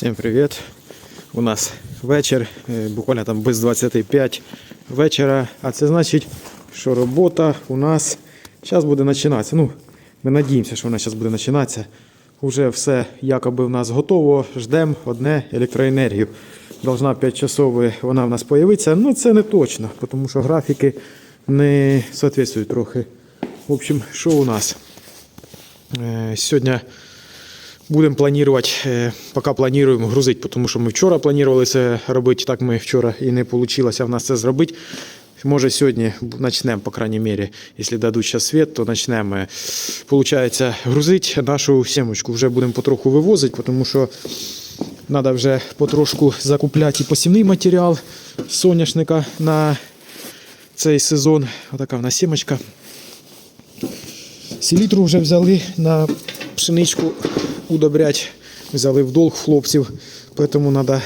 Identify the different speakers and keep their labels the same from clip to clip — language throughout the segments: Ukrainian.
Speaker 1: Всім привіт. У нас вечір, е, буквально там без 25 вечора. А це значить, що робота у нас зараз буде починатися. Ну, ми надіємося, що вона зараз буде починатися. Уже все якоби в нас готово. Ждемо одне електроенергію. Должна 5 часов вона в нас появитися. Ну це не точно, тому що графіки не соответствують трохи. В общем, що у нас? Е, Сьогодні Будемо планувати, е, поки плануємо грузити, тому що ми вчора планували це робити, так ми вчора і не вийшло в нас це зробити. Може сьогодні почнемо, по крайней мере, якщо дадуть зараз світ, то почнемо, е, получається, грузити нашу сімочку. Вже будемо потроху вивозити, тому що треба вже потрошку закупляти і посівний матеріал соняшника на цей сезон. Отака в нас сімочка. Селітру вже взяли на пшеничку удобрять. Взяли в долг хлопців, тому треба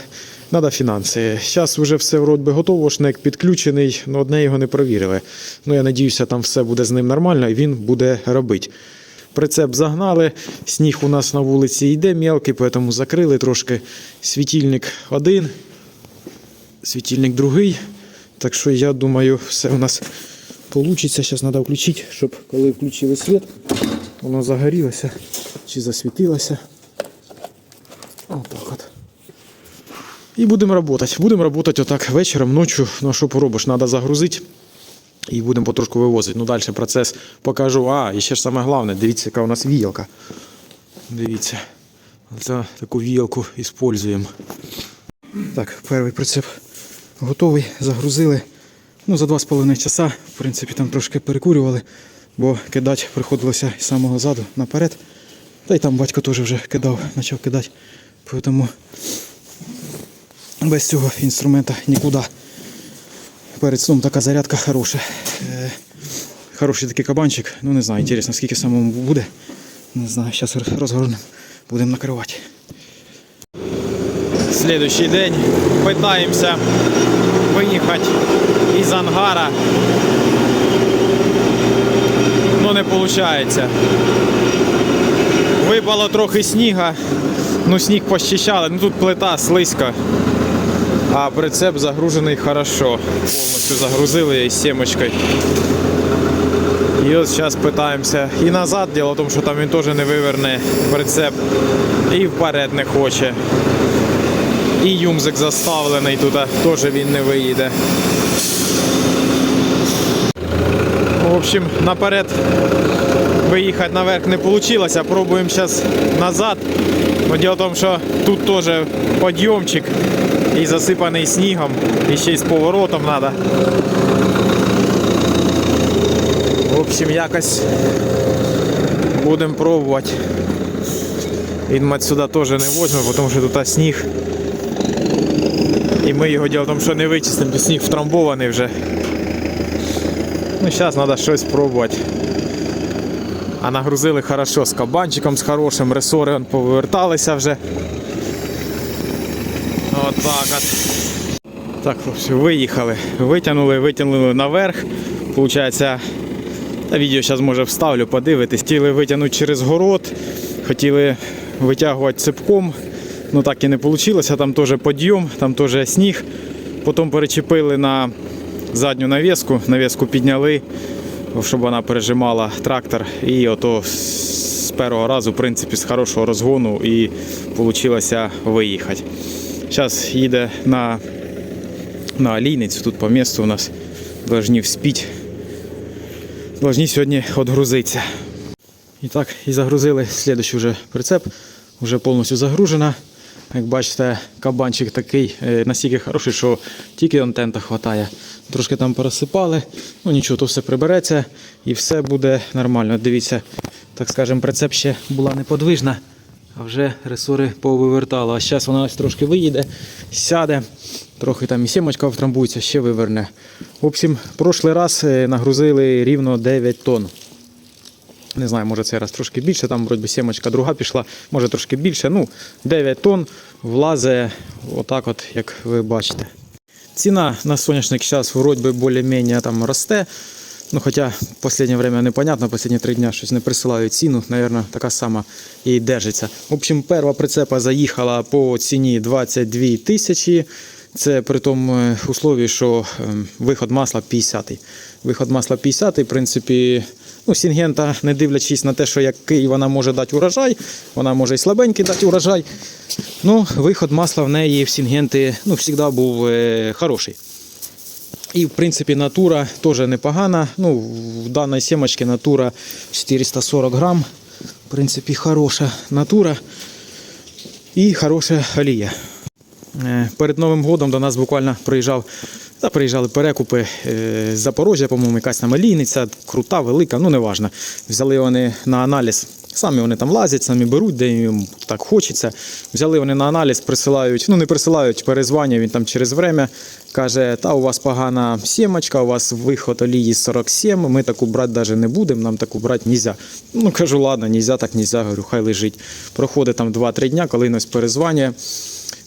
Speaker 1: надо фінанси. Зараз вже все вроді готово, шнек підключений, але одне його не провірили. Ну, я надіюся, там все буде з ним нормально і він буде робити. Прицеп загнали, сніг у нас на вулиці йде мелкий, тому закрили трошки. Світильник один, світильник другий. Так що я думаю, все у нас вийде. Зараз треба включити, щоб коли включили світ, воно загорілося чи засвітилося. Отак от. І будемо працювати. Будемо працювати отак вечором, ночі. Ну що поробиш? Треба загрузити. І будемо потрошку вивозити. Ну, далі процес покажу. А, і ще ж саме головне, дивіться, яка у нас віялка. Дивіться. Це таку віялку використовуємо. Так, перший прицеп готовий, загрузили. Ну, за 2,5 часа, в принципі, там трошки перекурювали, бо кидати приходилося з самого заду наперед. Та й там батько теж вже кидав, почав кидати. Тому без цього інструмента нікуди. Перед сном така зарядка хороша. Е, хороший такий кабанчик. Ну не знаю, інтересно, скільки самому буде. Не знаю, зараз розгорнемо, будемо накривати. Слідуючий день питаємося виїхати із ангара. Ну не виходить. Випало трохи сніга. Ну сніг пощищали, ну тут плита слизька. А прицеп загружений хорошо. Повністю загрузили із сімочкою. І ось зараз питаємося і назад, діло в тому, що там він теж не виверне прицеп. І вперед не хоче. І юмзик заставлений тут, теж він не виїде. В общем, наперед виїхати наверх не вийшло. Пробуємо зараз назад. Но діло в тому, що тут теж підйомчик і засипаний снігом, і ще й з поворотом треба. В общем, якось будемо пробувати. Він сюди теж не возьме, тому що тут сніг. І ми його діло в тому, що не вичистимо, бо сніг втрамбований вже. Ну, зараз треба щось спробувати. А нагрузили хорошо з кабанчиком, з хорошим, ресори поверталися вже. Отак от. Так, хлопці, виїхали. Витягнули, витягнули наверх. Получається, та відео зараз може вставлю, подивитись. Хотіли витягнути через город, хотіли витягувати цепком. Ну так і не вийшло. Там теж підйом, там теж сніг. Потім перечепили на задню навіску, навіску підняли, щоб вона пережимала трактор. І ото з першого разу, в принципі, з хорошого розгону і вийшло виїхати. Зараз їде на, на лійницю, тут по місту у нас повинні вспіти. Должні сьогодні відгрузитися. І так, і загрузили слідуючий вже прицеп, вже повністю загружена. Як бачите, кабанчик такий е, настільки хороший, що тільки антента вистачає. Трошки там порозсипали, ну нічого, то все прибереться і все буде нормально. Дивіться, так скажемо, прицеп ще була неподвижна, а вже ресори повивертало. А зараз вона ось трошки виїде, сяде, трохи там і сімочка втрамбується, ще виверне. В общем, прошлий раз е, нагрузили рівно 9 тонн. Не знаю, може цей раз трошки більше, там вроді сімочка друга пішла, може трошки більше. Ну, 9 тонн влазить отак, от, як ви бачите. Ціна на соняшник зараз вроді більш-менш там росте. Ну, хоча в останнє время непонятно, останні три дня щось не присилають ціну, Наверно, така сама і держиться. В общем, перша прицепа заїхала по ціні 22 тисячі. Це при тому е, услові, що ем, виход масла 50. Виход масла 50, в принципі, ну, Сінгента, не дивлячись на те, що який вона може дати урожай, вона може і слабенький дати урожай. Ну, виход масла в неї в Сінгенти ну, завжди був е, хороший. І, в принципі, натура теж непогана. Ну, в даній сімочці натура 440 грам. В принципі, хороша натура і хороша олія. Е, Перед Новим годом до нас буквально приїжджав, та приїжджали перекупи е, з Запорожжя, по-моєму, якась там олійниця, крута, велика, ну неважно. Взяли вони на аналіз. Самі вони там лазять, самі беруть, де їм так хочеться. Взяли вони на аналіз, присилають, ну не присилають, перезвання він там через время. Каже, та у вас погана сімочка, у вас виход олії 47, ми таку брати навіть не будемо, нам таку брати нельзя. Ну кажу, ладно, нельзя, так нельзя, говорю, хай лежить. Проходить там 2-3 дня, коли нас перезвання.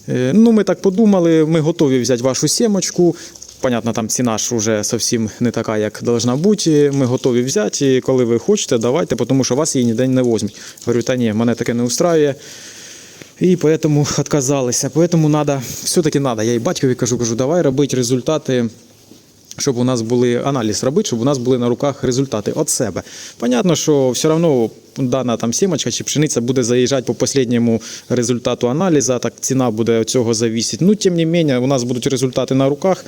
Speaker 1: Е, Ну, ми так подумали, ми готові взяти вашу сімочку. Понятно, там ціна ж вже зовсім не така, як должна бути. Ми готові взяти, і коли ви хочете, давайте, тому що вас її ніде не возьмуть. Говорю, та ні, мене таке не устраює. І поэтому відказалися. Поэтому треба, все-таки треба. Я і батькові кажу, кажу, давай робити результати щоб у нас були аналіз робити, щоб у нас були на руках результати від себе. Понятно, що все одно дана там сімочка чи пшениця буде заїжджати по останньому результату аналізу, так ціна буде від цього завісити. Ну, тим не менше, у нас будуть результати на руках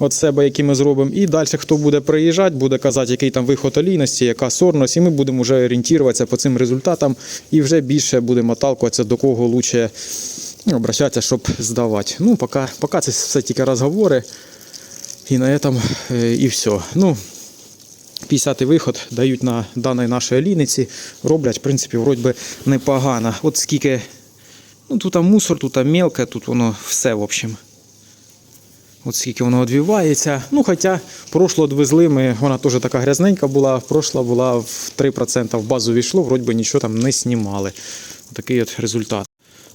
Speaker 1: від себе, які ми зробимо. І далі, хто буде приїжджати, буде казати, який там виход олійності, яка сорність, і ми будемо вже орієнтуватися по цим результатам і вже більше будемо отталкуватися, до кого краще обращатися, щоб здавати. Ну, поки, поки це все тільки розговори. І на этом е, і все. Ну, 50-й виход дають на даній нашій олійниці. Роблять, в принципі, вроді би непогано. От скільки. Ну, тут мусор, тут мелке, тут воно все, в общем. От скільки воно відвівається. Ну, хоча прошло відвезли ми, вона теж така грязненька була, прошла була в 3% в базу війшло, вроді би нічого там не знімали. Такий от результат.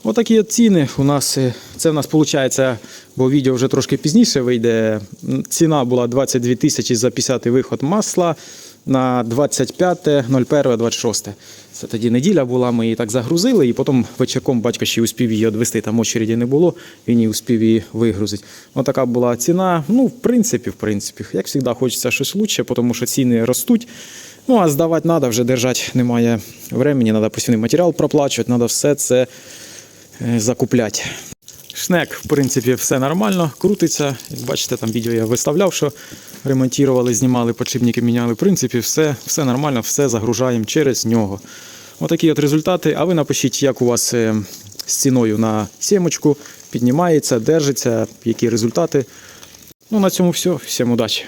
Speaker 1: Отакі от ціни у нас. е, Це в нас виходить, бо відео вже трошки пізніше вийде. Ціна була 22 тисячі за 50 виход масла на 25.01.26. Це тоді неділя була, ми її так загрузили, і потім вечірком батько ще успів її відвести, там очереді не було, він і успів її вигрузити. Отака була ціна. Ну, в принципі, в принципі, як завжди, хочеться щось краще, тому що ціни ростуть. Ну, а здавати треба, вже держати немає времени, треба посівний матеріал проплачувати, треба все це закупляти. Шнек, в принципі, все нормально, крутиться. Як бачите, там відео я виставляв, що ремонтували, знімали, подшипники міняли. В принципі, все, все нормально, все загружаємо через нього. Отакі от результати. А ви напишіть, як у вас е, з ціною на сімочку піднімається, держиться, які результати. Ну, на цьому все. Всім удачі!